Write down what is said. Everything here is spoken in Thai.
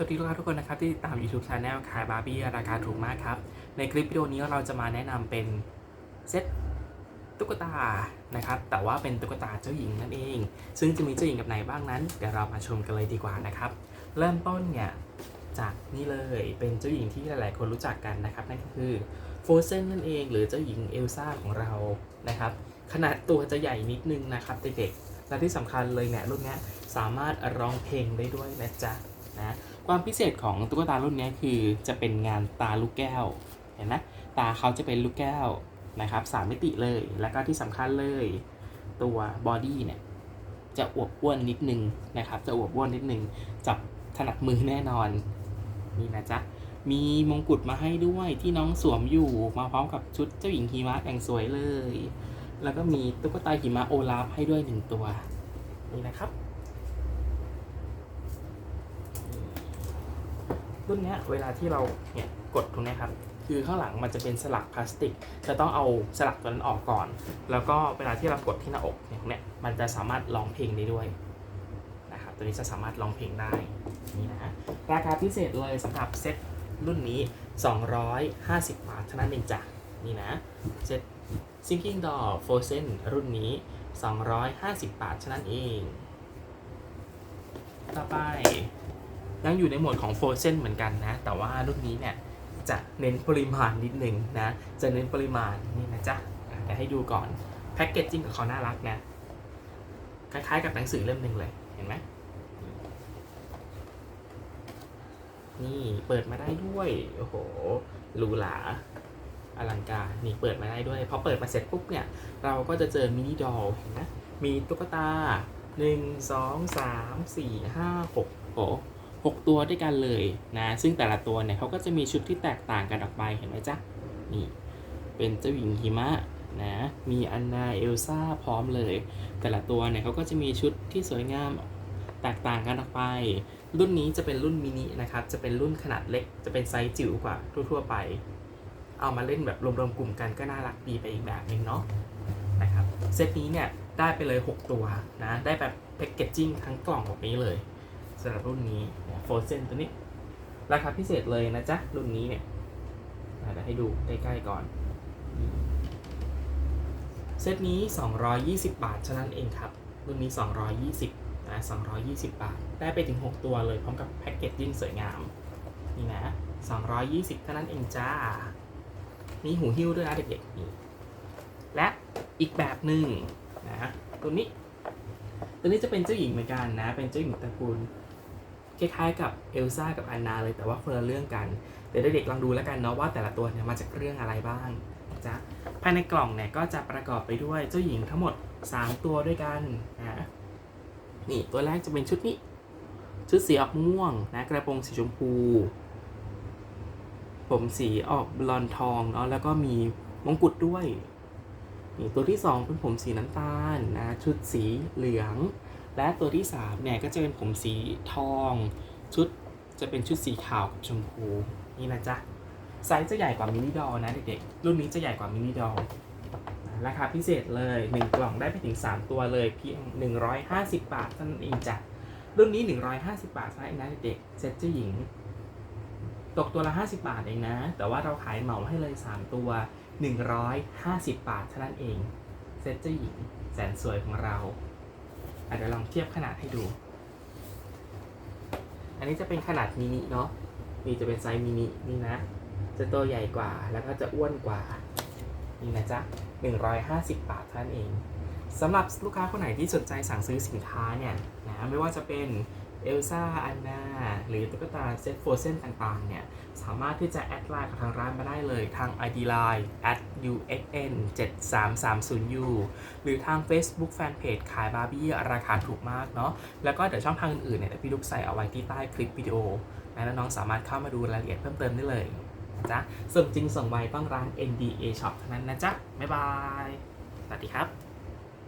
สวัสดีลูกค้าทุกคนนะครับที่ติดตาม YouTube Channel ขายบาร์บี้ราคาถูกมากครับ ในคลิปวิดีโอนี้เราจะมาแนะนำเป็นเซตตุ๊กตานะครับ แต่ว่าเป็นตุ๊กตาเจ้าหญิงนั่นเอง ซึ่งจะมีเจ้าหญิงกับไหนบ้างนั้นเดี๋ยวเรามาชมกันเลยดีกว่านะครับ เริ่มต้นเนี่ยจากนี่เลยเป็นเจ้าหญิงที่หลาย ๆ คนรู้จักกันนะครับ นั่นก็คือโฟเซนนั่นเอง หรือเจ้าหญิงเอลซ่าของเรานะครับ ขนาดตัวจะใหญ่นิดนึงนะครับเด็กๆและที่สำคัญเลยเนี่ยรุ่นนี้สามารถร้องเพลงได้ด้วยนะจ๊ะนะ ความพิเศษของตุ๊กตารุ่นนี้คือจะเป็นงานตาลูกแก้ว เห็นไหมตาเขาจะเป็นลูกแก้วนะครับสามมิติเลย แล้วก็ที่สำคัญเลย ตัวบอดี้เนี่ยจะอวบอ้วนนิดนึงนะครับ จะอวบอ้วนนิดนึง จับถนัดมือแน่นอน นี่นะจ๊ะ มีมงกุฎมาให้ด้วยที่น้องสวมอยู่มาพร้อมกับชุดเจ้าหญิงหิมะแต่งสวยเลย แล้วก็มีตุ๊กตาหิมะโอลาฟให้ด้วยหนึ่งตัว นี่นะครับ รุ่นนี้เวลาที่เราเนี่ยกดตรงนี้ครับคือข้างหลังมันจะเป็นสลักพลาสติก จะต้องเอาสลักตัวนั้นออกก่อน แล้วก็เวลาที่เรากดที่หน้าอกเนี่ยเนี่ยมันจะสามารถร้องเพลงได้ด้วยนะครับตัวนี้จะสามารถร้องเพลงได้นี่นะราคาพิเศษเลยสำหรับเซ็ตรุ่นนี้ 250 บาทเท่านั้นเองจ้ะนี่นะเซ็ต Sinking Doll Frozen รุ่นนี้ 250 บาทเท่านั้นเอง ต่อไป ยังอยู่ในโหมดของ Frozen เหมือนกันนะ แต่ว่ารุ่นนี้เนี่ยจะเน้นปริมาณนิดนึงนะ จะเน้นปริมาณนี่นะจ๊ะอ่ให้ดูก่อนแพ็กเกจจิ้งของเขาน่ารักนะ คล้ายๆกับหนังสือเล่มหนึ่งเลย เห็นไหมนี่เปิดมาได้ด้วย โอ้โหหรูหราอลังการนี่เปิดมาได้ด้วยพอเปิดมาเสร็จปุ๊บเนี่ย เราก็จะเจอมินิดอลเห็นไหมมีตุ๊กตา 1 2 3 4 5 6โอ้ หกตัวด้วยกันเลยนะ ซึ่งแต่ละตัวเนี่ยเขาก็จะมีชุดที่แตกต่างกันออกไปเห็นไหมจ๊ะ นี่ เป็นเจ้าหญิงหิมะนะ มีอันนาเอลซ่าพร้อมเลย แต่ละตัวเนี่ยเขาก็จะมีชุดที่สวยงามแตกต่างกันออกไป รุ่นนี้จะเป็นรุ่นมินินะครับ จะเป็นรุ่นขนาดเล็ก จะเป็นไซส์จิ๋วกว่าทั่วๆไป เอามาเล่นแบบรวมๆกลุ่มกันก็น่ารักดีไปอีกแบบหนึงเนาะนะครับ เซตนี้เนี่ยได้ไปเลย 6 ตัวนะ ได้แบบแพคเกจจิ้งทั้งกล่องแบบนี้เลย สำหรับรุ่นนี้โฟเซนตัวนี้ ราคาพิเศษเลยนะจ๊ะ รุ่นนี้เนี่ยเดี๋ยวให้ดูใกล้ๆก่อน เซตนี้ 220 บาทเท่านั้นเองครับ รุ่นนี้ 220นะ220 บาท ได้ไปถึง 6 ตัวเลยพร้อมกับแพ็กเกจยิ่งสวยงาม นี่นะ 220 เท่านั้นเองจ้า มีหูหิ้วด้วยนะเด็กๆนี่และอีกแบบหนึ่งนะตัวนี้ ตัวนี้จะเป็นเจ้าหญิงเหมือนกันนะ เป็นเจ้าหญิงตระกูล คล้ายๆกับเอลซ่ากับอันนาเลยแต่ว่าคนละเรื่องกันเดี๋ยวเด็กๆลองดูแล้วกันเนาะว่าแต่ละตัวเนี่ยมาจากเรื่องอะไรบ้างจ๊ะภายในกล่องเนี่ยก็จะประกอบไปด้วยเจ้าหญิงทั้งหมด 3 ตัวด้วยกันนะนี่ตัวแรกจะเป็นชุดนี้ ชุดสีออกม่วงนะกระโปรงสีชมพู ผมสีออกบลอนทองเนาะแล้วก็มีมงกุฎด้วยนี่ตัวที่ 2 เป็นผมสีน้ำตาลนะชุดสีเหลือง และตัวที่3เนี่ยก็จะเป็นผมสีทอง ชุดจะเป็นชุดสีขาวกับชมพูนี่นะจ๊ะไซส์จะใหญ่กว่ามินิดอลนะเด็กๆรุ่นนี้จะใหญ่กว่ามินิดอลราคาพิเศษเลย 1 กล่องได้ไปถึง 3 ตัวเลยเพียง 150 บาทเท่านั้นเองจ้ะรุ่นนี้ 150 บาทเท่านั้นเองนะเด็กๆเซ็ตเจ้าหญิง ตกตัวละ 50 บาทเองนะ แต่ว่าเราขายเหมาให้เลย 3 ตัว 150 บาทเท่านั้นเอง เซ็ตเจ้าหญิงแสนสวยของเรา อาจจะลองเทียบขนาดให้ดู อันนี้จะเป็นขนาดมินิเนาะนี่จะเป็นไซส์มินินี่นะ จะตัวใหญ่กว่าแล้วก็จะอ้วนกว่า นี่นะจ๊ะ 150 บาทท่านั้นเองสำหรับลูกค้าคนไหนที่สนใจสั่งซื้อสินค้าเนี่ยนะไม่ว่าจะเป็น เอลซ่าอันนาหรือตุ๊กตาเซตโฟเซนต่างๆ เนี่ย สามารถที่จะแอดไลน์กับทางร้านมาได้เลยทาง ID Line at uxn 7330u หรือทาง Facebook Fanpage ขายบาร์บี้ราคาถูกมากเนาะแล้วก็เดี๋ยวช่องทางอื่นๆเนี่ยพี่ลูกใส่เอาไว้ที่ใต้คลิปวิดีโอนะแล้วน้องสามารถเข้ามาดูรายละเอียดเพิ่มเติมได้เลยนะจ๊ะส่งจริงส่งไวต้องร้าน NDA Shop เท่านั้นนะจ๊ะบ๊ายบายสวัสดีครับ